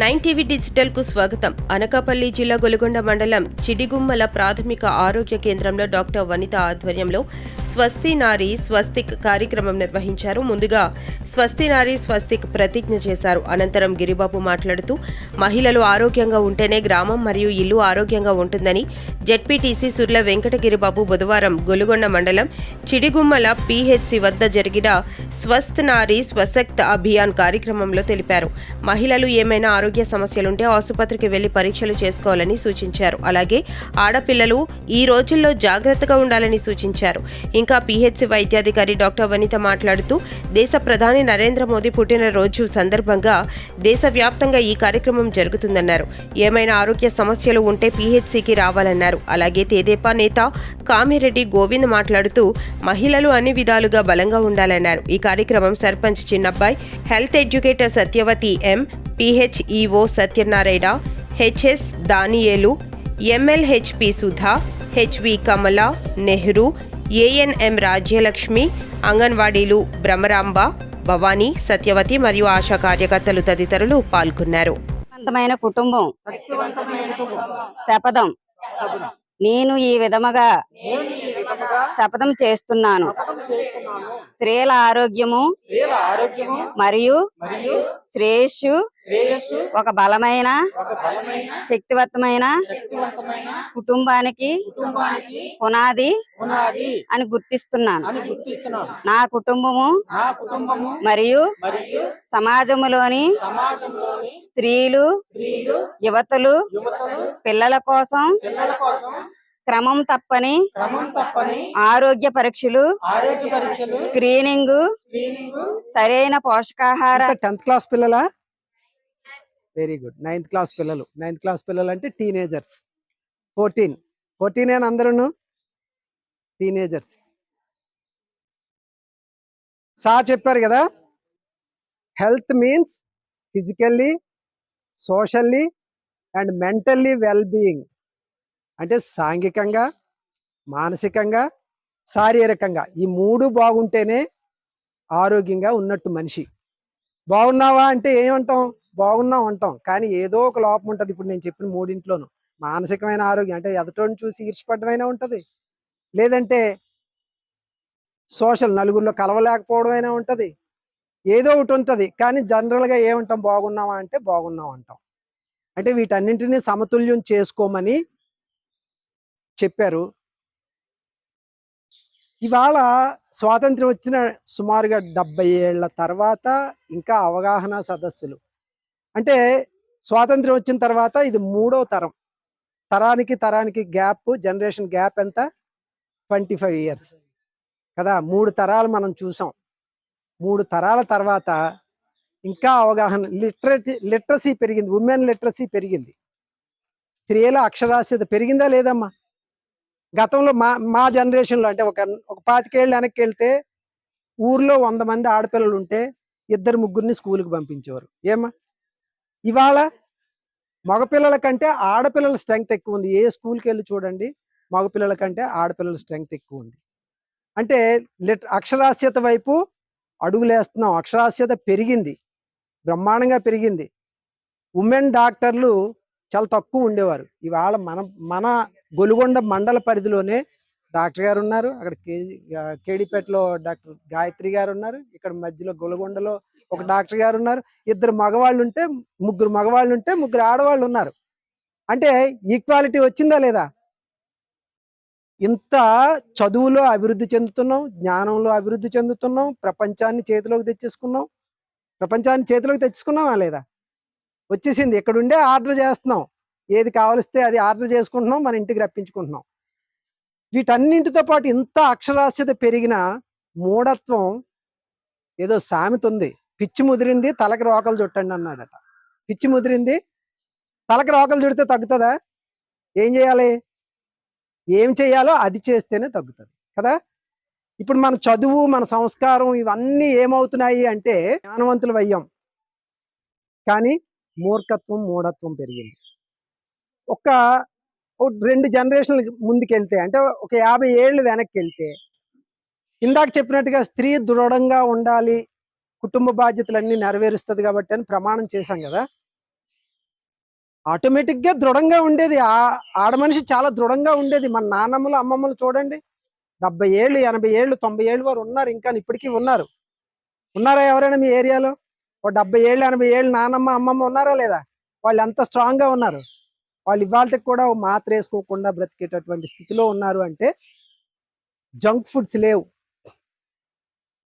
Nine TV డిజిటల్కు స్వాగతం. అనకాపల్లి జిల్లా గొలుగొండ మండలం చిడిగుమ్మల ప్రాథమిక ఆరోగ్య కేంద్రంలో డాక్టర్ వనిత ఆధ్వర్యంలో స్వస్తి నారీ స్వస్తిక్ కార్యక్రమం నిర్వహించారు. ముందుగా స్వస్తి నారీ స్వస్తిక్ ప్రతిజ్ఞ చేశారు. అనంతరం గిరిబాబు మాట్లాడుతూ మహిళలు ఆరోగ్యంగా ఉంటేనే గ్రామం మరియు ఇల్లు ఆరోగ్యంగా ఉంటుందని జెడ్పీటీసీ సుర్ల వెంకటగిరిబాబు బుధవారం గొలుగొండ మండలం చిడిగుమ్మల పీహెచ్సి వద్ద జరిగిన స్వస్థ్ నారీ స్వశక్త్ అభియాన్ కార్యక్రమంలో తెలిపారు. మహిళలు ఏమైనా ఆరోగ్య సమస్యలుంటే ఆసుపత్రికి వెళ్ళి పరీక్షలు చేసుకోవాలని సూచించారు. అలాగే ఆడపిల్లలు ఈ రోజుల్లో జాగ్రత్తగా ఉండాలని సూచించారు. ఇంకా పీహెచ్సి వైద్యాధికారి డాక్టర్ వనిత మాట్లాడుతూ దేశ ప్రధాని నరేంద్ర మోదీ పుట్టినరోజు సందర్భంగా దేశవ్యాప్తంగా ఈ కార్యక్రమం జరుగుతుందన్నారు. ఏమైనా ఆరోగ్య సమస్యలు ఉంటే పీహెచ్సికి రావాలన్నారు. అలాగే తెదేపా నేత కామిరెడ్డి గోవింద్ మాట్లాడుతూ మహిళలు అన్ని విధాలుగా బలంగా ఉండాలన్నారు. ఈ కార్యక్రమం sarpanch Chinnabbayi health educator Satyavathi M PHEO Satyanarayana HS Daniyelu MLHP Sudha HV Kamala Nehru ANM Rajyalakshmi అంగన్వాడీలు భ్రమరాంబ భవానీ సత్యవతి మరియు ఆశా కార్యకర్తలు తదితరులు పాల్గొన్నారు. శక్తివంతమైన కుటుంబం. శపథం నేను ఈ విధముగా శపథం చేస్తున్నాను. స్త్రీల ఆరోగ్యము మరియు శ్రేయస్సు ఒక బలమైన శక్తివంతమైన కుటుంబానికి పునాది అని గుర్తిస్తున్నాను. నా కుటుంబము మరియు సమాజములోని స్త్రీలు యువతులు పిల్లల కోసం క్రమం తప్పని ఆరోగ్య పరీక్షలు స్క్రీనింగ్ సరైన పోషకాహార టెన్త్ క్లాస్ పిల్లలా? వెరీ గుడ్ నైన్త్ క్లాస్ పిల్లలు. నైన్త్ క్లాస్ పిల్లలు అంటే టీనేజర్స్ ఫోర్టీన్ ఫోర్టీన్ అని అందరూ టీనేజర్స్ సార్ చెప్పారు కదా? Health means physically socially and mentally well being అంటే సాంఘికంగా మానసికంగా శారీరకంగా ఈ మూడు బాగుంటేనే ఆరోగ్యంగా ఉన్నట్టు మనిషి. బాగున్నావా అంటే ఏమంటాం? బాగున్నాం అంటాం. కానీ ఏదో ఒక లోపం ఉంటుంది. ఇప్పుడు నేను చెప్పిన మూడింట్లోనూ. మానసికమైన ఆరోగ్యం అంటే ఎదటోని చూసి ఈర్చిపడమైనా ఉంటుంది. లేదంటే సోషల్ నలుగురిలో కలవలేకపోవడమైనా ఉంటుంది. ఏదో ఒకటి ఉంటుంది. కానీ జనరల్గా ఏమంటాం? బాగున్నావా అంటే బాగున్నాం అంటాం. అంటే వీటన్నింటినీ సమతుల్యం చేసుకోమని చెప్పారు. ఇవాళ స్వాతంత్రం వచ్చిన సుమారుగా డెబ్బై ఏళ్ళ తర్వాత ఇంకా అవగాహన సదస్సులు. అంటే స్వాతంత్రం వచ్చిన తర్వాత ఇది మూడో తరం. తరానికి తరానికి గ్యాప్ జనరేషన్ గ్యాప్ ఎంత? Twenty five years. కదా మూడు తరాలు మనం చూసాం. మూడు తరాల తర్వాత ఇంకా అవగాహన లిటరసీ లిటరసీ పెరిగింది. ఉమెన్ లిటరసీ పెరిగింది. స్త్రీల అక్షరాస్యత పెరిగిందా లేదమ్మా? గతంలో మా మా జనరేషన్లో అంటే ఒక ఒక పాతికేళ్ళు వెనక్కి వెళ్తే ఊర్లో వంద మంది ఆడపిల్లలు ఉంటే ఇద్దరు ముగ్గురిని స్కూల్కి పంపించేవారు. ఏమా ఇవాళ మగపిల్లల కంటే ఆడపిల్లల స్ట్రెంగ్త్ ఎక్కువ ఉంది. ఏ స్కూల్కి వెళ్ళి చూడండి మగపిల్లల కంటే ఆడపిల్లల స్ట్రెంగ్త్ ఎక్కువ ఉంది. అంటే లిట్ అక్షరాస్యత వైపు అడుగులేస్తున్నాం. అక్షరాస్యత పెరిగింది. బ్రహ్మాండంగా పెరిగింది. ఉమెన్ డాక్టర్లు చాలా తక్కువ ఉండేవారు. ఇవాళ మన మన గొలుగొండ మండల పరిధిలోనే డాక్టర్ గారు ఉన్నారు. అక్కడ కేడిపేటలో డాక్టర్ గాయత్రి గారు ఉన్నారు. ఇక్కడ మధ్యలో గొలుగొండలో ఒక డాక్టర్ గారు ఉన్నారు. ఇద్దరు మగవాళ్ళు ఉంటే ముగ్గురు మగవాళ్ళు ఉంటే ముగ్గురు ఆడవాళ్ళు ఉన్నారు. అంటే ఈక్వాలిటీ వచ్చిందా లేదా? ఇంత చదువులో అభివృద్ధి చెందుతున్నాం జ్ఞానంలో అభివృద్ధి చెందుతున్నాం ప్రపంచాన్ని చేతిలోకి తెచ్చేసుకున్నాం. ప్రపంచాన్ని చేతిలోకి తెచ్చుకున్నామా లేదా? వచ్చేసింది. ఇక్కడుండే ఆర్డర్ చేస్తున్నాం. ఏది కావలిస్తే అది ఆర్డర్ చేసుకుంటున్నాం మన ఇంటికి రప్పించుకుంటున్నాం. వీటన్నింటితో పాటు ఇంత అక్షరాస్యత పెరిగిన మూఢత్వం ఏదో సామెత ఉంది పిచ్చి ముదిరింది తలకి రోకలు చుట్టండి అన్నాడట. పిచ్చి ముదిరింది తలకి రోకలు చుడితే తగ్గుతుందా? ఏం చేయాలి? ఏం చేయాలో అది చేస్తేనే తగ్గుతుంది కదా? ఇప్పుడు మన చదువు మన సంస్కారం ఇవన్నీ ఏమవుతున్నాయి అంటే జ్ఞానవంతులు అయ్యాం. కానీ మూర్ఖత్వం మూఢత్వం పెరిగింది. ఒక ఒక రెండు జనరేషన్ల ముందుకెళ్తే అంటే ఒక యాభై ఏళ్ళు వెనక్కి వెళ్తే ఇందాక చెప్పినట్టుగా స్త్రీ దృఢంగా ఉండాలి కుటుంబ బాధ్యతలన్నీ నెరవేరుస్తుంది కాబట్టి అని ప్రమాణం చేశాం కదా. ఆటోమేటిక్గా దృఢంగా ఉండేది. ఆ ఆడ మనిషి చాలా దృఢంగా ఉండేది. మన నాన్నమ్మలు అమ్మమ్మలు చూడండి డెబ్బై ఏళ్ళు ఎనభై ఏళ్ళు తొంభై ఏళ్ళు వారు ఉన్నారు ఇంకా ఇప్పటికీ ఉన్నారు. ఉన్నారా ఎవరైనా మీ ఏరియాలో? ఓ డెబ్బై ఏళ్ళు ఎనభై ఏళ్ళు నానమ్మ అమ్మమ్మ ఉన్నారా లేదా? వాళ్ళు ఎంత స్ట్రాంగ్గా ఉన్నారు? వాళ్ళు ఇవాళకి కూడా మాత్ర వేసుకోకుండా బ్రతికేటటువంటి స్థితిలో ఉన్నారు అంటే జంక్ ఫుడ్స్ లేవు.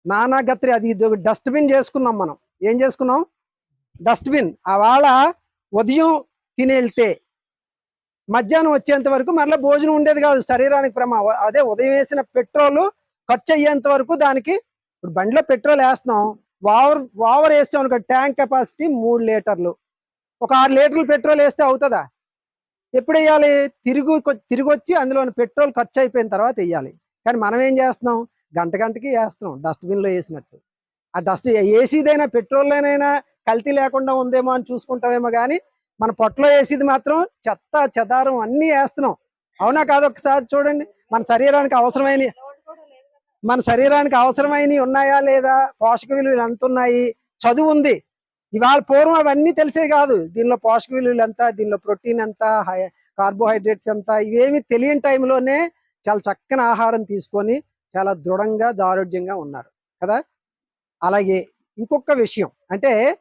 నానా గత్రి అది డస్ట్బిన్ చేసుకున్నాం మనం. ఏం చేసుకున్నాం? డస్ట్బిన్. వాళ్ళ ఉదయం తిని వెళ్తే మధ్యాహ్నం వచ్చేంత వరకు మరలా భోజనం ఉండేది కాదు శరీరానికి ప్రమా అదే ఉదయం వేసిన పెట్రోల్ ఖర్చు అయ్యేంత వరకు దానికి ఇప్పుడు బండిలో పెట్రోల్ వేస్తున్నాం. వావర్ వావర్ వేస్తాం అనుకో ట్యాంక్ కెపాసిటీ మూడు లీటర్లు. ఒక ఆరు లీటర్లు పెట్రోల్ వేస్తే అవుతుందా? ఎప్పుడు వేయాలి? తిరుగు తిరిగి వచ్చి అందులో పెట్రోల్ ఖర్చు అయిపోయిన తర్వాత వేయాలి. కానీ మనం ఏం చేస్తున్నాం? గంట గంటకి వేస్తున్నాం డస్ట్బిన్లో వేసినట్టు. ఆ డస్ట్ ఏసీదైనా పెట్రోల్లోనైనా కల్తీ లేకుండా ఉందేమో అని చూసుకుంటామేమో కానీ మన పొట్టలో వేసేది మాత్రం చెత్త చెదారం అన్నీ వేస్తున్నాం. అవునా కాదు ఒకసారి చూడండి. మన శరీరానికి అవసరమైన మన శరీరానికి అవసరమైనవి ఉన్నాయా లేదా? పోషక విలువలు ఎంత ఉన్నాయి చదువు ఉంది. ఇవాళ పూర్వం అవన్నీ తెలిసే కాదు. దీనిలో పోషక విలువలు ఎంత దీనిలో ప్రోటీన్ ఎంత హై- కార్బోహైడ్రేట్స్ ఎంత ఇవేమి తెలియని టైంలోనే చాలా చక్కని ఆహారం తీసుకొని చాలా దృఢంగా దారోగ్యంగా ఉన్నారు. కదా? అలాగే ఇంకొక విషయం అంటే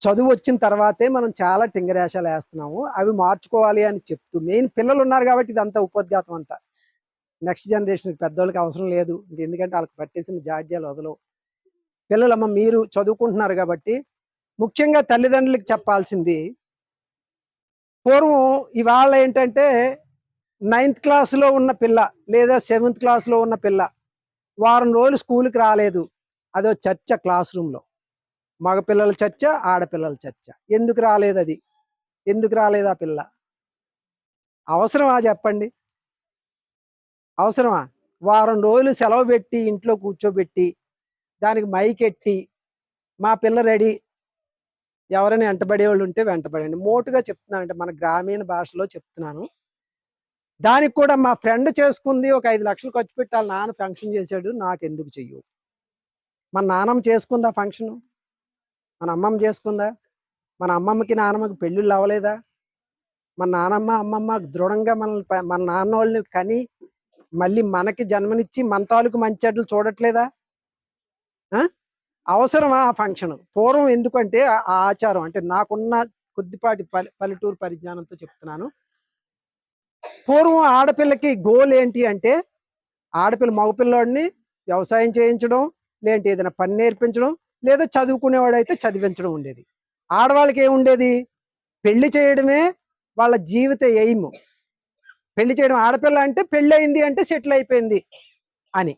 చదువు వచ్చిన తర్వాతే మనం చాలా టింగరేషాలు వేస్తున్నాము. అవి మార్చుకోవాలి అని చెప్తూ మెయిన్ పిల్లలు ఉన్నారు కాబట్టి ఇదంతా ఉపోద్ఘాతం అంతా. నెక్స్ట్ జనరేషన్ పెద్దోళ్ళకి అవసరం లేదు. ఎందుకంటే వాళ్ళకి పట్టేసిన జాడ్యాలు వదలవు. పిల్లలమ్మ మీరు చదువుకుంటున్నారు కాబట్టి ముఖ్యంగా తల్లిదండ్రులకు చెప్పాల్సింది పూర్వం ఇవాళ ఏంటంటే నైన్త్ క్లాస్లో ఉన్న పిల్ల లేదా సెవెంత్ క్లాస్లో ఉన్న పిల్ల వారం రోజులు స్కూల్కి రాలేదు. అదో చర్చ క్లాస్ రూమ్లో మగపిల్లల చర్చ ఆడపిల్లల చర్చ. ఎందుకు రాలేదు అది? ఎందుకు రాలేదు ఆ పిల్ల? అవసరమా చెప్పండి? అవసరమా? వారం రోజులు సెలవు పెట్టి ఇంట్లో కూర్చోబెట్టి దానికి మైక్ ఎట్టి మా పిల్ల రెడీ. ఎవరైనా వెంటబడే వాళ్ళు ఉంటే వెంటబడండి. మోటుగా చెప్తున్నాను అంటే మన గ్రామీణ భాషలో చెప్తున్నాను. దానికి కూడా మా ఫ్రెండ్ చేసుకుంది ఒక ఐదు లక్షలు ఖర్చు పెట్టాలి నాన్న ఫంక్షన్ చేశాడు నాకు ఎందుకు చెయ్యు? మన నాన్నమ్మ చేసుకుందా ఫంక్షన్? మన అమ్మమ్మ చేసుకుందా? మన అమ్మమ్మకి నాన్నమ్మకి పెళ్ళిళ్ళు అవ్వలేదా? మన నానమ్మ అమ్మమ్మ దృఢంగా మనల్ని మన నాన్న వాళ్ళని కని మళ్ళీ మనకి జన్మనిచ్చి మన తాలూకు మంచి చెడ్లు చూడట్లేదా? అవసరమా ఆ ఫంక్షన్? పూర్వం ఎందుకంటే ఆ ఆచారం అంటే నాకున్న కొద్దిపాటి పల్లె పల్లెటూరు పరిజ్ఞానంతో చెప్తున్నాను. పూర్వం ఆడపిల్లకి గోల్ ఏంటి అంటే ఆడపిల్ల మగపిల్లాడిని వ్యవసాయం చేయించడం లేదంటే ఏదైనా పని నేర్పించడం లేదా చదువుకునేవాడైతే చదివించడం ఉండేది. ఆడవాళ్ళకి ఏముండేది? పెళ్ళి చేయడమే వాళ్ళ జీవిత ఎయిమ్. పెళ్ళి చేయడం ఆడపిల్ల అంటే పెళ్ళి అయింది అంటే సెటిల్ అయిపోయింది అని.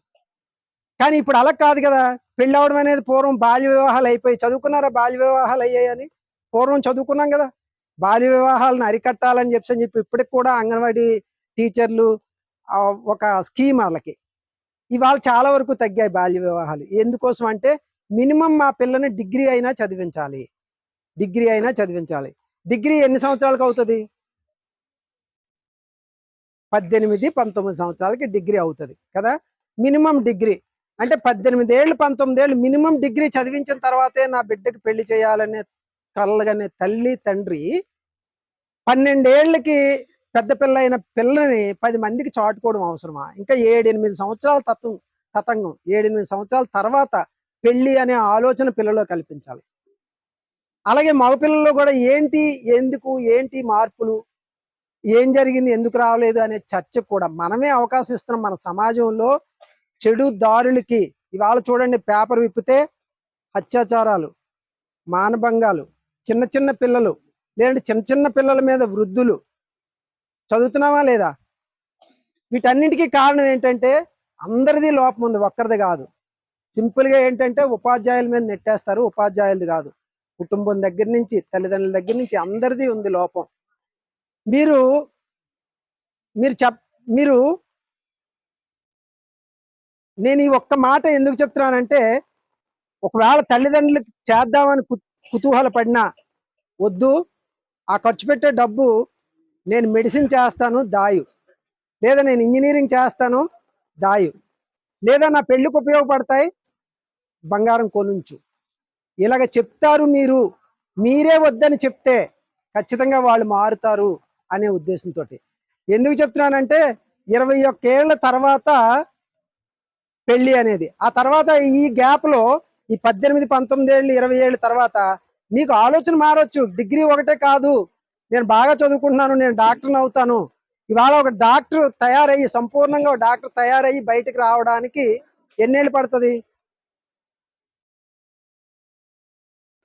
కానీ ఇప్పుడు అలా కాదు కదా. పెళ్ళి అవడం అనేది పూర్వం బాల్య వివాహాలు అయిపోయి చదువుకున్నారా బాల్య వివాహాలు అయ్యాయని? పూర్వం చదువుకున్నాం కదా. బాల్య వివాహాలను అరికట్టాలని చెప్పి అని చెప్పి ఇప్పటికి కూడా అంగన్వాడీ టీచర్లు ఒక స్కీమ్ వాళ్ళకి. ఇవాళ చాలా వరకు తగ్గాయి బాల్య వివాహాలు. ఎందుకోసం అంటే మినిమం మా పిల్లని డిగ్రీ అయినా చదివించాలి. డిగ్రీ అయినా చదివించాలి. డిగ్రీ ఎన్ని సంవత్సరాలకు అవుతుంది? పద్దెనిమిది పంతొమ్మిది సంవత్సరాలకి డిగ్రీ అవుతుంది కదా. Minimum degree. అంటే పద్దెనిమిది ఏళ్ళు పంతొమ్మిది ఏళ్ళు మినిమం డిగ్రీ చదివించిన తర్వాతే నా బిడ్డకి పెళ్ళి చేయాలనే కలగనే తల్లి తండ్రి పన్నెండేళ్ళకి పెద్ద పిల్ల అయిన పిల్లని పది మందికి చాటుకోవడం అవసరమా? ఇంకా ఏడెనిమిది సంవత్సరాల తత్వం తతంగం. ఏడెనిమిది సంవత్సరాల తర్వాత పెళ్ళి అనే ఆలోచన పిల్లలో కల్పించాలి. అలాగే మగపిల్లల్లో కూడా ఏంటి ఎందుకు ఏంటి మార్పులు ఏం జరిగింది ఎందుకు రావలేదు అనే చర్చ కూడా మనమే అవకాశం ఇస్తున్నాం మన సమాజంలో. చెడు దారులకి ఇవాళ చూడండి పేపర్ విప్పితే అత్యాచారాలు మానభంగాలు చిన్న చిన్న పిల్లలు లేదంటే చిన్న చిన్న పిల్లల మీద వృద్ధులు. చదువుతున్నావా లేదా? వీటన్నిటికీ కారణం ఏంటంటే అందరిది లోపం ఉంది ఒక్కరిది కాదు. సింపుల్గా ఏంటంటే ఉపాధ్యాయుల మీద నెట్టేస్తారు ఉపాధ్యాయులది కాదు. కుటుంబం దగ్గర నుంచి తల్లిదండ్రుల దగ్గర నుంచి అందరిది ఉంది లోపం. మీరు మీరు చెప్ మీరు నేను ఈ ఒక్క మాట ఎందుకు చెప్తున్నానంటే ఒకవేళ తల్లిదండ్రులకు చేద్దామని కు- కుతూహల పడినా వద్దు ఆ ఖర్చు పెట్టే డబ్బు నేను మెడిసిన్ చేస్తాను దాయు. లేదా నేను ఇంజనీరింగ్ చేస్తాను దాయు. లేదా నా పెళ్ళికి ఉపయోగపడతాయి బంగారం కొనుంచు. ఇలాగ చెప్తారు మీరు మీరే వద్దని చెప్తే ఖచ్చితంగా వాళ్ళు మారుతారు అనే ఉద్దేశంతో ఎందుకు చెప్తున్నానంటే ఇరవై ఒక్క ఏళ్ళ తర్వాత పెళ్ళి అనేది. ఆ తర్వాత ఈ గ్యాప్లో ఈ పద్దెనిమిది పంతొమ్మిది ఏళ్ళు ఇరవై ఏళ్ళ తర్వాత నీకు ఆలోచన మారొచ్చు. డిగ్రీ ఒకటే కాదు. నేను బాగా చదువుకుంటున్నాను నేను డాక్టర్ని అవుతాను. ఇవాళ ఒక డాక్టర్ తయారయ్యి సంపూర్ణంగా ఒక డాక్టర్ తయారయ్యి బయటకు రావడానికి ఎన్నేళ్ళు పడుతుంది?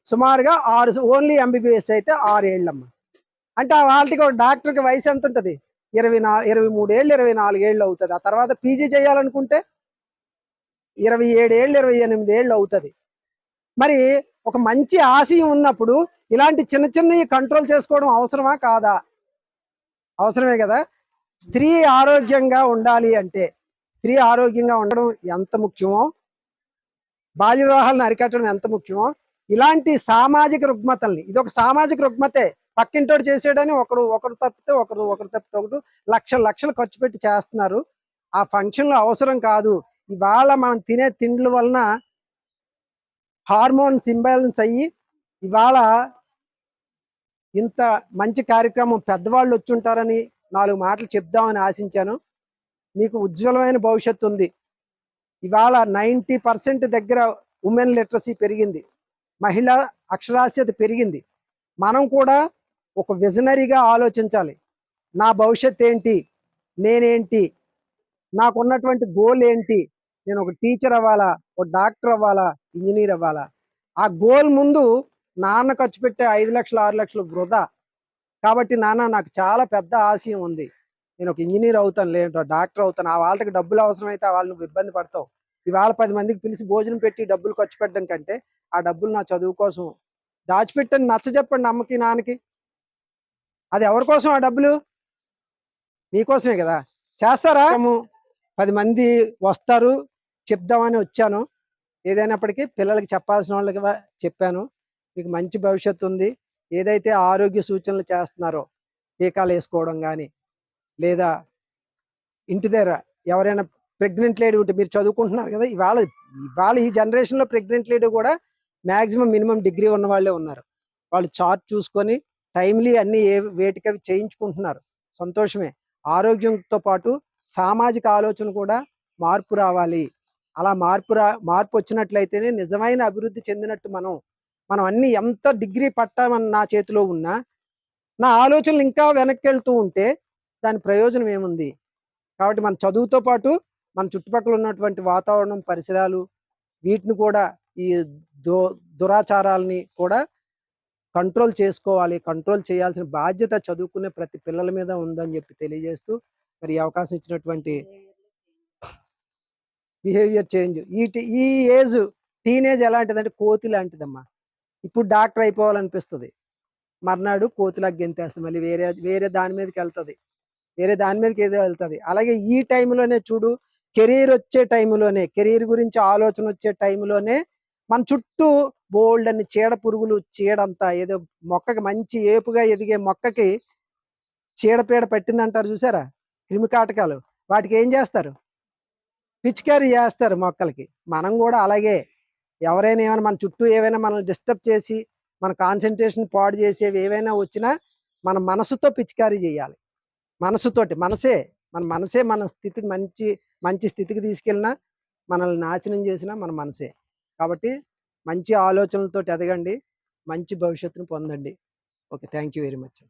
సుమారుగా ఆరు ఓన్లీ ఎంబీబీఎస్ అయితే ఆరేళ్ళమ్మ అంటే ఆ వాళ్ళకి ఒక డాక్టర్కి వయసు ఎంత ఉంటుంది ఇరవై నా ఇరవై మూడేళ్ళు ఇరవై నాలుగేళ్ళు అవుతుంది. ఆ తర్వాత పీజీ చేయాలనుకుంటే ఇరవై ఏడేళ్ళు ఇరవై ఎనిమిది ఏళ్ళు అవుతుంది. మరి ఒక మంచి ఆశయం ఉన్నప్పుడు ఇలాంటి చిన్న చిన్నవి కంట్రోల్ చేసుకోవడం అవసరమా కాదా? అవసరమే కదా. స్త్రీ ఆరోగ్యంగా ఉండాలి అంటే స్త్రీ ఆరోగ్యంగా ఉండడం ఎంత ముఖ్యమో బాల్య వివాహాలను అరికట్టడం ఎంత ముఖ్యమో ఇలాంటి సామాజిక రుగ్మతల్ని ఇది ఒక సామాజిక రుగ్మతే పక్కింటోడు చేసేయడని ఒకరు ఒకరు తప్పితే ఒకరు ఒకరు తప్పితే ఒకరు లక్షలు లక్షలు ఖర్చు పెట్టి చేస్తున్నారు. ఆ ఫంక్షన్లు అవసరం కాదు. ఇవాళ మనం తినే తిండ్ల వలన హార్మోన్ ఇంబ్యాలెన్స్ అయ్యి ఇవాళ ఇంత మంచి కార్యక్రమం పెద్దవాళ్ళు వచ్చి ఉంటారని నాలుగు మాటలు చెప్దామని ఆశించాను. మీకు ఉజ్వలమైన భవిష్యత్తు ఉంది. ఇవాళ నైంటీ పర్సెంట్ దగ్గర ఉమెన్ లిటరసీ పెరిగింది. మహిళ అక్షరాస్యత పెరిగింది. మనం కూడా ఒక విజనరీగా ఆలోచించాలి. నా భవిష్యత్ ఏంటి? నేనేంటి? నాకున్నటువంటి గోల్ ఏంటి నేను ఒక టీచర్ అవ్వాలా ఒక డాక్టర్ అవ్వాలా ఇంజనీర్ అవ్వాలా. ఆ గోల్ ముందు నాన్న ఖర్చు పెట్టే ఐదు లక్షలు ఆరు లక్షలు వృధా. కాబట్టి నాన్న నాకు చాలా పెద్ద ఆశయం ఉంది. నేను ఒక ఇంజనీర్ అవుతాను లేదంటే డాక్టర్ అవుతాను. ఆ వాళ్ళకి డబ్బులు అవసరమైతే ఆ వాళ్ళు నువ్వు ఇబ్బంది పడతావు. ఇవాళ పది మందికి పిలిచి భోజనం పెట్టి డబ్బులు ఖర్చు పెట్టడం కంటే ఆ డబ్బులు నా చదువు కోసం దాచిపెట్టని నచ్చ చెప్పండి అమ్మకి నాన్నకి. అది ఎవరి కోసం ఆ డబ్బులు? మీకోసమే కదా. చేస్తారా? పది మంది వస్తారు చెప్దామని వచ్చాను. ఏదైనప్పటికీ పిల్లలకి చెప్పాల్సిన వాళ్ళకి చెప్పాను. మీకు మంచి భవిష్యత్తు ఉంది. ఏదైతే ఆరోగ్య సూచనలు చేస్తున్నారో టీకాలు వేసుకోవడం కానీ లేదా ఇంటి దగ్గర ఎవరైనా ప్రెగ్నెంట్ లేడీ ఉంటే మీరు చదువుకుంటున్నారు కదా ఇవాళ ఇవాళ ఈ జనరేషన్లో ప్రెగ్నెంట్ లేడీ కూడా మ్యాక్సిమం మినిమం డిగ్రీ ఉన్న వాళ్ళే ఉన్నారు. వాళ్ళు చార్ట్ చూసుకొని టైమ్లీ అన్ని ఏ వేటికవి చేయించుకుంటున్నారు. సంతోషమే. ఆరోగ్యంతో పాటు సామాజిక ఆలోచన కూడా మార్పు రావాలి. అలా మార్పు రా మార్పు వచ్చినట్లయితేనే నిజమైన అభివృద్ధి చెందినట్టు మనం మనం అన్ని ఎంత డిగ్రీ పట్టామని నా చేతిలో ఉన్నా నా ఆలోచనలు ఇంకా వెనక్కి వెళ్తూ ఉంటే దాని ప్రయోజనం ఏముంది? కాబట్టి మన చదువుతో పాటు మన చుట్టుపక్కల ఉన్నటువంటి వాతావరణం పరిసరాలు వీటిని కూడా ఈ దో దురాచారాలని కూడా కంట్రోల్ చేసుకోవాలి. కంట్రోల్ చేయాల్సిన బాధ్యత చదువుకునే ప్రతి పిల్లల మీద ఉందని చెప్పి తెలియజేస్తూ మరి ఈ అవకాశం ఇచ్చినటువంటి బిహేవియర్ చేంజ్. ఈ ఈ ఏజ్ టీనేజ్ ఎలాంటిదంటే కోతి లాంటిదమ్మా. ఇప్పుడు డాక్టర్ అయిపోవాలనిపిస్తుంది. మర్నాడు కోతిలాగా గెంతేస్తుంది. మళ్ళీ వేరే వేరే దాని మీదకి వెళ్తుంది. వేరే దాని మీదకి ఏదో వెళ్తుంది. అలాగే ఈ టైంలోనే చూడు కెరీర్ వచ్చే టైంలోనే కెరీర్ గురించి ఆలోచన వచ్చే టైంలోనే మన చుట్టూ బోల్డ్ అని చీడ పురుగులు చీడంతా ఏదో మొక్కకి మంచి ఏపుగా ఎదిగే మొక్కకి చీడపీడ పట్టిందంటారు చూసారా? క్రిమికాటకాలు. వాటికి ఏం చేస్తారు? పిచికారీ చేస్తారు మొక్కలకి. మనం కూడా అలాగే ఎవరైనా ఏమైనా మన చుట్టూ ఏవైనా మనల్ని డిస్టర్బ్ చేసి మన కాన్సన్ట్రేషన్ పాడు చేసేవి ఏవైనా వచ్చినా మన మనసుతో పిచికారీ చేయాలి. మనసుతోటి మనసే మన మనసే మన స్థితికి మంచి మంచి స్థితికి తీసుకెళ్ళినా మనల్ని నాశనం చేసినా మన మనసే. కాబట్టి మంచి ఆలోచనలతో ఎదగండి మంచి భవిష్యత్తును పొందండి. Okay thank you very much